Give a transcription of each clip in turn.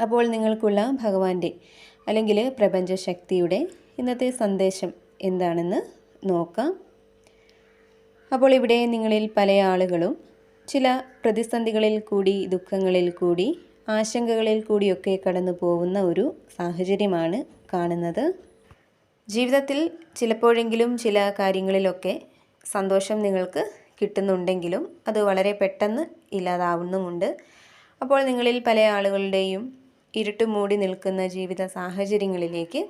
അപ്പോൾ നിങ്ങൾക്കുള്ള ഭഗവാന്റെ അല്ലെങ്കിൽ പ്രപഞ്ചശക്തിയുടെ ഇന്നത്തെ സന്ദേശം എന്താണെന്ന് നോക്കാം. അപ്പോൾ ഇവിടെ നിങ്ങളിൽ പല ആളുകളും ചില പ്രതിസന്ധികളിൽ കൂടി ദുഃഖങ്ങളിൽ കൂടി ആശങ്കകളിൽ കൂടിയൊക്കെ കടന്നു പോകുന്ന ഒരു സാഹചര്യമാണ് കാണുന്നത്. ജീവിതത്തിൽ ചിലപ്പോഴെങ്കിലും ചില കാര്യങ്ങളിലൊക്കെ സന്തോഷം നിങ്ങൾക്ക് കിട്ടുന്നുണ്ടെങ്കിലും അത് വളരെ പെട്ടെന്ന് ഇല്ലാതാവുന്നുമുണ്ട്. അപ്പോൾ നിങ്ങളിൽ പല ആളുകളുടെയും ഇരുട്ട് മൂടി നിൽക്കുന്ന ജീവിത സാഹചര്യങ്ങളിലേക്ക്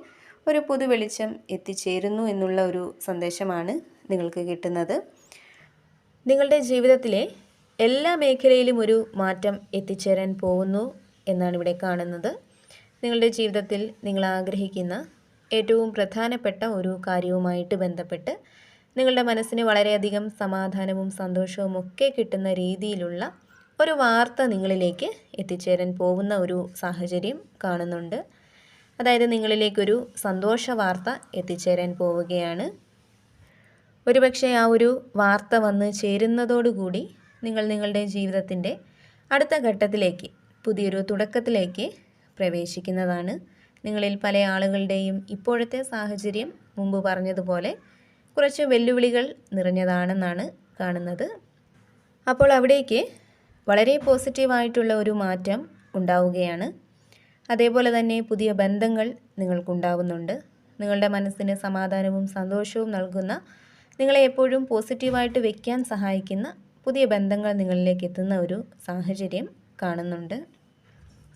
ഒരു പുതു വെളിച്ചം എത്തിച്ചേരുന്നു എന്നുള്ള ഒരു സന്ദേശമാണ് നിങ്ങൾക്ക് കിട്ടുന്നത്. നിങ്ങളുടെ ജീവിതത്തിലെ എല്ലാ മേഖലയിലും ഒരു മാറ്റം എത്തിച്ചേരാൻ പോകുന്നു എന്നാണ് ഇവിടെ കാണുന്നത്. നിങ്ങളുടെ ജീവിതത്തിൽ നിങ്ങൾ ആഗ്രഹിക്കുന്ന ഏറ്റവും പ്രധാനപ്പെട്ട ഒരു കാര്യവുമായിട്ട് ബന്ധപ്പെട്ട് നിങ്ങളുടെ മനസ്സിന് വളരെയധികം സമാധാനവും സന്തോഷവും ഒക്കെ കിട്ടുന്ന രീതിയിലുള്ള ഒരു വാർത്ത നിങ്ങളിലേക്ക് എത്തിച്ചേരാൻ പോകുന്ന ഒരു സാഹചര്യം കാണുന്നുണ്ട്. അതായത് നിങ്ങളിലേക്കൊരു സന്തോഷ വാർത്ത എത്തിച്ചേരാൻ പോവുകയാണ്. ഒരുപക്ഷെ ആ ഒരു വാർത്ത വന്ന് ചേരുന്നതോടുകൂടി നിങ്ങൾ നിങ്ങളുടെ ജീവിതത്തിന്റെ അടുത്ത ഘട്ടത്തിലേക്ക് പുതിയൊരു തുടക്കത്തിലേക്ക് പ്രവേശിക്കുന്നതാണ്. നിങ്ങളിൽ പല ആളുകളുടെയും ഇപ്പോഴത്തെ സാഹചര്യം മുമ്പ് പറഞ്ഞതുപോലെ കുറച്ച് വെല്ലുവിളികൾ നിറഞ്ഞതാണെന്നാണ് കാണുന്നത്. അപ്പോൾ അവിടേക്ക് വളരെ പോസിറ്റീവായിട്ടുള്ള ഒരു മാറ്റം ഉണ്ടാവുകയാണ്. അതേപോലെ തന്നെ പുതിയ ബന്ധങ്ങൾ നിങ്ങൾക്കുണ്ടാവുന്നുണ്ട്. നിങ്ങളുടെ മനസ്സിന് സമാധാനവും സന്തോഷവും നൽകുന്ന നിങ്ങളെ എപ്പോഴും പോസിറ്റീവായിട്ട് വയ്ക്കാൻ സഹായിക്കുന്ന പുതിയ ബന്ധങ്ങൾ നിങ്ങളിലേക്ക് എത്തുന്ന ഒരു സാഹചര്യം കാണുന്നുണ്ട്.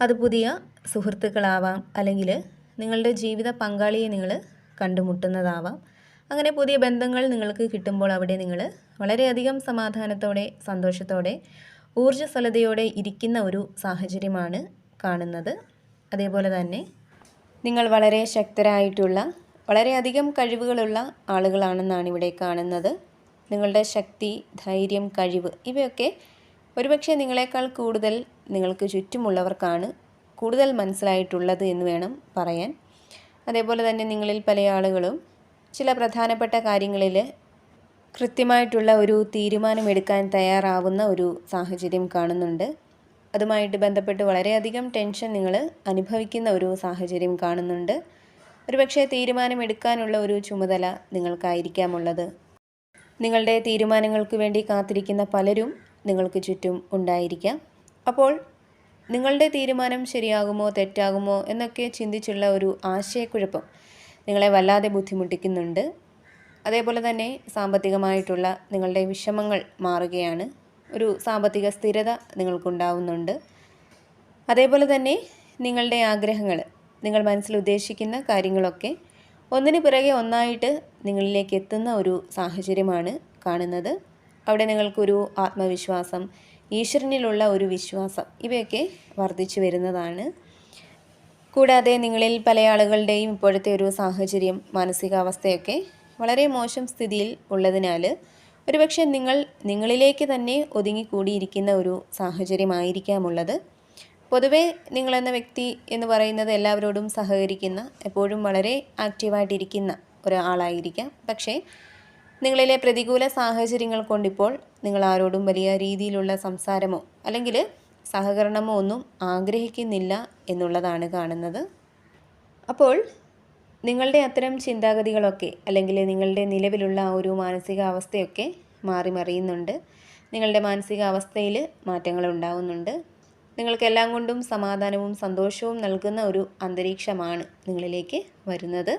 അത് പുതിയ സുഹൃത്തുക്കളാവാം അല്ലെങ്കിൽ നിങ്ങളുടെ ജീവിത പങ്കാളിയെ നിങ്ങൾ കണ്ടുമുട്ടുന്നതാവാം. അങ്ങനെ പുതിയ ബന്ധങ്ങൾ നിങ്ങൾക്ക് കിട്ടുമ്പോൾ അവിടെ നിങ്ങൾ വളരെയധികം സമാധാനത്തോടെ സന്തോഷത്തോടെ ഊർജസ്വലതയോടെ ഇരിക്കുന്ന ഒരു സാഹചര്യമാണ് കാണുന്നത്. അതേപോലെ തന്നെ നിങ്ങൾ വളരെ ശക്തരായിട്ടുള്ള വളരെയധികം കഴിവുകളുള്ള ആളുകളാണെന്നാണ് ഇവിടെ കാണുന്നത്. നിങ്ങളുടെ ശക്തി ധൈര്യം കഴിവ് ഇവയൊക്കെ ഒരുപക്ഷെ നിങ്ങളെക്കാൾ കൂടുതൽ നിങ്ങൾക്ക് ചുറ്റുമുള്ളവർക്കാണ് കൂടുതൽ മനസ്സിലായിട്ടുള്ളത് എന്ന് വേണം പറയാൻ. അതേപോലെ തന്നെ നിങ്ങളിൽ പല ആളുകളും ചില പ്രധാനപ്പെട്ട കാര്യങ്ങളിൽ കൃത്യമായിട്ടുള്ള ഒരു തീരുമാനമെടുക്കാൻ തയ്യാറാവുന്ന ഒരു സാഹചര്യം കാണുന്നുണ്ട്. അതുമായിട്ട് ബന്ധപ്പെട്ട് വളരെയധികം ടെൻഷൻ നിങ്ങൾ അനുഭവിക്കുന്ന ഒരു സാഹചര്യം കാണുന്നുണ്ട്. ഒരുപക്ഷെ തീരുമാനമെടുക്കാനുള്ള ഒരു ചുമതല നിങ്ങൾക്കായിരിക്കാമുള്ളത്. നിങ്ങളുടെ തീരുമാനങ്ങൾക്ക് വേണ്ടി കാത്തിരിക്കുന്ന പലരും നിങ്ങൾക്ക് ചുറ്റും ഉണ്ടായിരിക്കാം. അപ്പോൾ നിങ്ങളുടെ തീരുമാനം ശരിയാകുമോ തെറ്റാകുമോ എന്നൊക്കെ ചിന്തിച്ചുള്ള ഒരു ആശയക്കുഴപ്പം നിങ്ങളെ വല്ലാതെ ബുദ്ധിമുട്ടിക്കുന്നുണ്ട്. അതേപോലെ തന്നെ സാമ്പത്തികമായിട്ടുള്ള നിങ്ങളുടെ വിഷമങ്ങൾ മാറുകയാണ്. ഒരു സാമ്പത്തിക സ്ഥിരത നിങ്ങൾക്കുണ്ടാവുന്നുണ്ട്. അതേപോലെ തന്നെ നിങ്ങളുടെ ആഗ്രഹങ്ങൾ നിങ്ങൾ മനസ്സിൽ ഉദ്ദേശിക്കുന്ന കാര്യങ്ങളൊക്കെ ഒന്നിനു പിറകെ ഒന്നായിട്ട് നിങ്ങളിലേക്ക് എത്തുന്ന ഒരു സാഹചര്യമാണ് കാണുന്നത്. അവിടെ നിങ്ങൾക്കൊരു ആത്മവിശ്വാസം ഈശ്വരനിലുള്ള ഒരു വിശ്വാസം ഇവയൊക്കെ വർദ്ധിച്ചു വരുന്നതാണ്. കൂടാതെ നിങ്ങളിൽ പല ആളുകളുടെയും ഇപ്പോഴത്തെ ഒരു സാഹചര്യം മാനസികാവസ്ഥയൊക്കെ വളരെ മോശം സ്ഥിതിയിൽ ഉള്ളതിനാൽ ഒരുപക്ഷെ നിങ്ങൾ നിങ്ങളിലേക്ക് തന്നെ ഒതുങ്ങിക്കൂടിയിരിക്കുന്ന ഒരു സാഹചര്യമായിരിക്കാമുള്ളത്. പൊതുവേ നിങ്ങളെന്ന വ്യക്തി എന്ന് പറയുന്നത് എല്ലാവരോടും സഹകരിക്കുന്ന എപ്പോഴും വളരെ ആക്റ്റീവായിട്ടിരിക്കുന്ന ഒരാളായിരിക്കാം. പക്ഷേ നിങ്ങളിലെ പ്രതികൂല സാഹചര്യങ്ങൾ കൊണ്ടിപ്പോൾ നിങ്ങൾ ആരോടും വലിയ രീതിയിലുള്ള സംസാരമോ അല്ലെങ്കിൽ സഹകരണമോ ഒന്നും ആഗ്രഹിക്കുന്നില്ല എന്നുള്ളതാണ് കാണുന്നത്. അപ്പോൾ നിങ്ങളുടെ അത്തരം ചിന്താഗതികളൊക്കെ അല്ലെങ്കിൽ നിങ്ങളുടെ നിലവിലുള്ള ഒരു മാനസികാവസ്ഥയൊക്കെ മാറി മറിയുന്നുണ്ട്. നിങ്ങളുടെ മാനസികാവസ്ഥയിൽ മാറ്റങ്ങൾ ഉണ്ടാവുന്നുണ്ട്. നിങ്ങൾക്കെല്ലാം കൊണ്ടും സമാധാനവും സന്തോഷവും നൽകുന്ന ഒരു അന്തരീക്ഷമാണ് നിങ്ങളിലേക്ക് വരുന്നത്.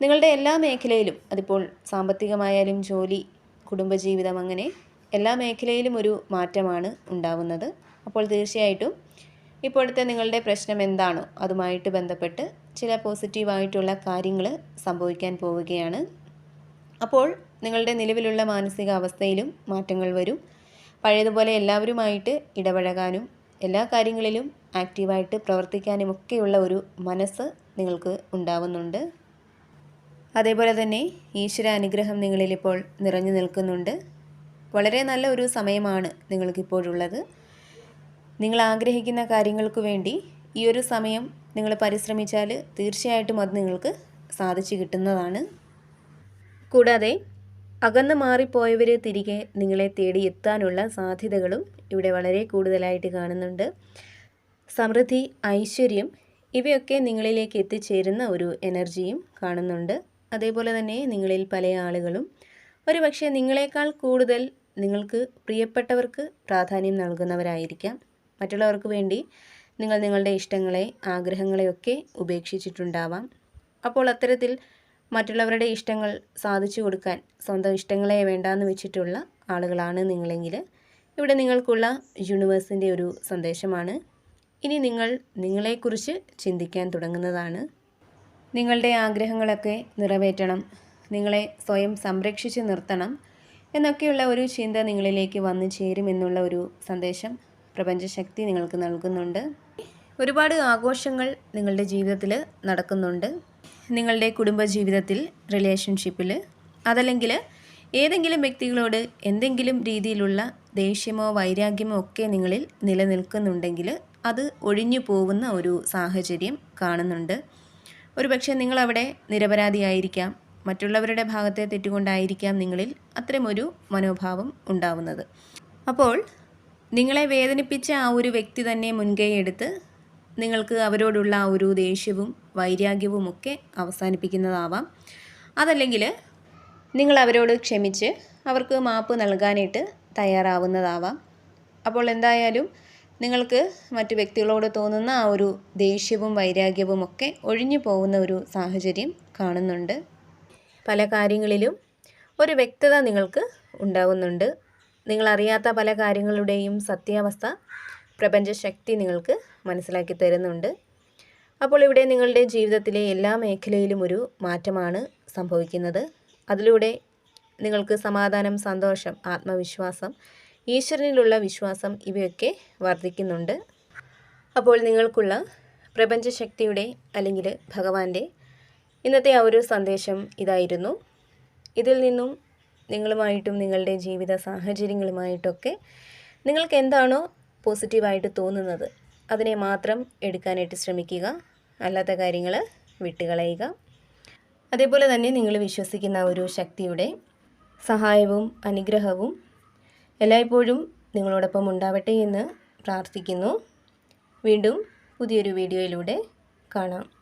നിങ്ങളുടെ എല്ലാ മേഖലയിലും അതിപ്പോൾ സാമ്പത്തികമായാലും ജോലി കുടുംബജീവിതം അങ്ങനെ എല്ലാ മേഖലയിലും ഒരു മാറ്റമാണ് ഉണ്ടാവുന്നത്. അപ്പോൾ തീർച്ചയായിട്ടും ഇപ്പോഴത്തെ നിങ്ങളുടെ പ്രശ്നം എന്താണോ അതുമായിട്ട് ബന്ധപ്പെട്ട് ചില പോസിറ്റീവായിട്ടുള്ള കാര്യങ്ങൾ സംഭവിക്കാൻ പോവുകയാണ്. അപ്പോൾ നിങ്ങളുടെ നിലവിലുള്ള മാനസികാവസ്ഥയിലും മാറ്റങ്ങൾ വരും. പഴയതുപോലെ എല്ലാവരുമായിട്ട് ഇടപഴകാനും എല്ലാ കാര്യങ്ങളിലും ആക്റ്റീവായിട്ട് പ്രവർത്തിക്കാനും ഒക്കെയുള്ള ഒരു മനസ്സ് നിങ്ങൾക്ക് ഉണ്ടാവുന്നുണ്ട്. അതേപോലെ തന്നെ ഈശ്വര അനുഗ്രഹം നിങ്ങളിലിപ്പോൾ നിറഞ്ഞു നിൽക്കുന്നുണ്ട്. വളരെ നല്ല ഒരു സമയമാണ് നിങ്ങൾക്കിപ്പോഴുള്ളത്. നിങ്ങൾ ആഗ്രഹിക്കുന്ന കാര്യങ്ങൾക്ക് വേണ്ടി ഈ ഒരു സമയം നിങ്ങൾ പരിശ്രമിച്ചാൽ തീർച്ചയായിട്ടും അത് നിങ്ങൾക്ക് സാധിച്ചു കിട്ടുന്നതാണ്. കൂടാതെ അകന്നു മാറിപ്പോയവർ തിരികെ നിങ്ങളെ തേടി എത്താനുള്ള സാധ്യതകളും ഇവിടെ വളരെ കൂടുതലായിട്ട് കാണുന്നുണ്ട്. സമൃദ്ധി ഐശ്വര്യം ഇവയൊക്കെ നിങ്ങളിലേക്ക് എത്തിച്ചേരുന്ന ഒരു എനർജിയും കാണുന്നുണ്ട്. അതേപോലെ തന്നെ നിങ്ങളിൽ പല ആളുകളും. ഒരുപക്ഷെ നിങ്ങളെക്കാൾ കൂടുതൽ നിങ്ങൾക്ക് പ്രിയപ്പെട്ടവർക്ക് പ്രാധാന്യം നൽകുന്നവരായിരിക്കാം. മറ്റുള്ളവർക്ക് വേണ്ടി നിങ്ങൾ നിങ്ങളുടെ ഇഷ്ടങ്ങളെ ആഗ്രഹങ്ങളെയൊക്കെ ഉപേക്ഷിച്ചിട്ടുണ്ടാവാം. അപ്പോൾ അത്തരത്തിൽ മറ്റുള്ളവരുടെ ഇഷ്ടങ്ങൾ സാധിച്ചു കൊടുക്കാൻ സ്വന്തം ഇഷ്ടങ്ങളെ വേണ്ടാന്ന് വെച്ചിട്ടുള്ള ആളുകളാണ് നിങ്ങളെങ്കിൽ ഇവിടെ നിങ്ങൾക്കുള്ള യൂണിവേഴ്സിന്റെ ഒരു സന്ദേശമാണ്. ഇനി നിങ്ങൾ നിങ്ങളെക്കുറിച്ച് ചിന്തിക്കാൻ തുടങ്ങുന്നതാണ്. നിങ്ങളുടെ ആഗ്രഹങ്ങളൊക്കെ നിറവേറ്റണം നിങ്ങളെ സ്വയം സംരക്ഷിച്ച് നിർത്തണം എന്നൊക്കെയുള്ള ഒരു ചിന്ത നിങ്ങളിലേക്ക് വന്നു ചേരുമെന്നുള്ള ഒരു സന്ദേശം പ്രപഞ്ചശക്തി നിങ്ങൾക്ക് നൽകുന്നുണ്ട്. ഒരുപാട് ആഘോഷങ്ങൾ നിങ്ങളുടെ ജീവിതത്തിൽ നടക്കുന്നുണ്ട്. നിങ്ങളുടെ കുടുംബജീവിതത്തിൽ റിലേഷൻഷിപ്പിൽ അതല്ലെങ്കിൽ ഏതെങ്കിലും വ്യക്തികളോട് എന്തെങ്കിലും രീതിയിലുള്ള ദേഷ്യമോ വൈരാഗ്യമോ ഒക്കെ നിങ്ങളിൽ നിലനിൽക്കുന്നുണ്ടെങ്കിൽ അത് ഒഴിഞ്ഞു പോകുന്ന ഒരു സാഹചര്യം കാണുന്നുണ്ട്. ഒരുപക്ഷെ നിങ്ങളവിടെ നിരപരാധിയായിരിക്കാം. മറ്റുള്ളവരുടെ ഭാഗത്തെ തെറ്റുകൊണ്ടായിരിക്കാം നിങ്ങളിൽ അത്തരമൊരു മനോഭാവം ഉണ്ടാവുന്നത്. അപ്പോൾ നിങ്ങളെ വേദനിപ്പിച്ച ആ ഒരു വ്യക്തി തന്നെ മുൻകൈ എടുത്ത് നിങ്ങൾക്ക് അവരോടുള്ള ഒരു ദേഷ്യവും വൈരാഗ്യവും ഒക്കെ അവസാനിപ്പിക്കുന്നതാവാം. അതല്ലെങ്കിൽ നിങ്ങൾ അവരോട് ക്ഷമിച്ച് അവർക്ക് മാപ്പ് നൽകാനായിട്ട് തയ്യാറാവുന്നതാവാം. അപ്പോൾ എന്തായാലും നിങ്ങൾക്ക് മറ്റു വ്യക്തികളോട് തോന്നുന്ന ആ ഒരു ദേഷ്യവും വൈരാഗ്യവും ഒക്കെ ഒഴിഞ്ഞു പോകുന്ന ഒരു സാഹചര്യം കാണുന്നുണ്ട്. പല കാര്യങ്ങളിലും ഒരു വ്യക്തത നിങ്ങൾക്ക് ഉണ്ടാകുന്നുണ്ട് നിങ്ങളറിയാത്ത പല കാര്യങ്ങളുടെയും സത്യാവസ്ഥ പ്രപഞ്ചശക്തി നിങ്ങൾക്ക് മനസ്സിലാക്കി തരുന്നുണ്ട്. അപ്പോൾ ഇവിടെ നിങ്ങളുടെ ജീവിതത്തിലെ എല്ലാ മേഖലയിലും ഒരു മാറ്റമാണ് സംഭവിക്കുന്നത്. അതിലൂടെ നിങ്ങൾക്ക് സമാധാനം സന്തോഷം ആത്മവിശ്വാസം ഈശ്വരനിലുള്ള വിശ്വാസം ഇവയൊക്കെ വർദ്ധിക്കുന്നുണ്ട്. അപ്പോൾ നിങ്ങൾക്കുള്ള പ്രപഞ്ചശക്തിയുടെ അല്ലെങ്കിൽ ഭഗവാന്റെ ഇന്നത്തെ ആ ഒരു സന്ദേശം ഇതായിരുന്നു. ഇതിൽ നിന്നും നിങ്ങളുമായിട്ടും നിങ്ങളുടെ ജീവിത സാഹചര്യങ്ങളുമായിട്ടൊക്കെ നിങ്ങൾക്ക് എന്താണോ പോസിറ്റീവായിട്ട് തോന്നുന്നത്. അതിനെ മാത്രം എടുക്കാനായിട്ട് ശ്രമിക്കുക. അല്ലാത്ത കാര്യങ്ങൾ വിട്ടുകളയുക. അതേപോലെ തന്നെ നിങ്ങൾ വിശ്വസിക്കുന്ന ഒരു ശക്തിയുടെ സഹായവും അനുഗ്രഹവും എല്ലായ്പ്പോഴും നിങ്ങളോടൊപ്പം ഉണ്ടാവട്ടെ എന്ന് പ്രാർത്ഥിക്കുന്നു. വീണ്ടും പുതിയൊരു വീഡിയോയിലൂടെ കാണാം.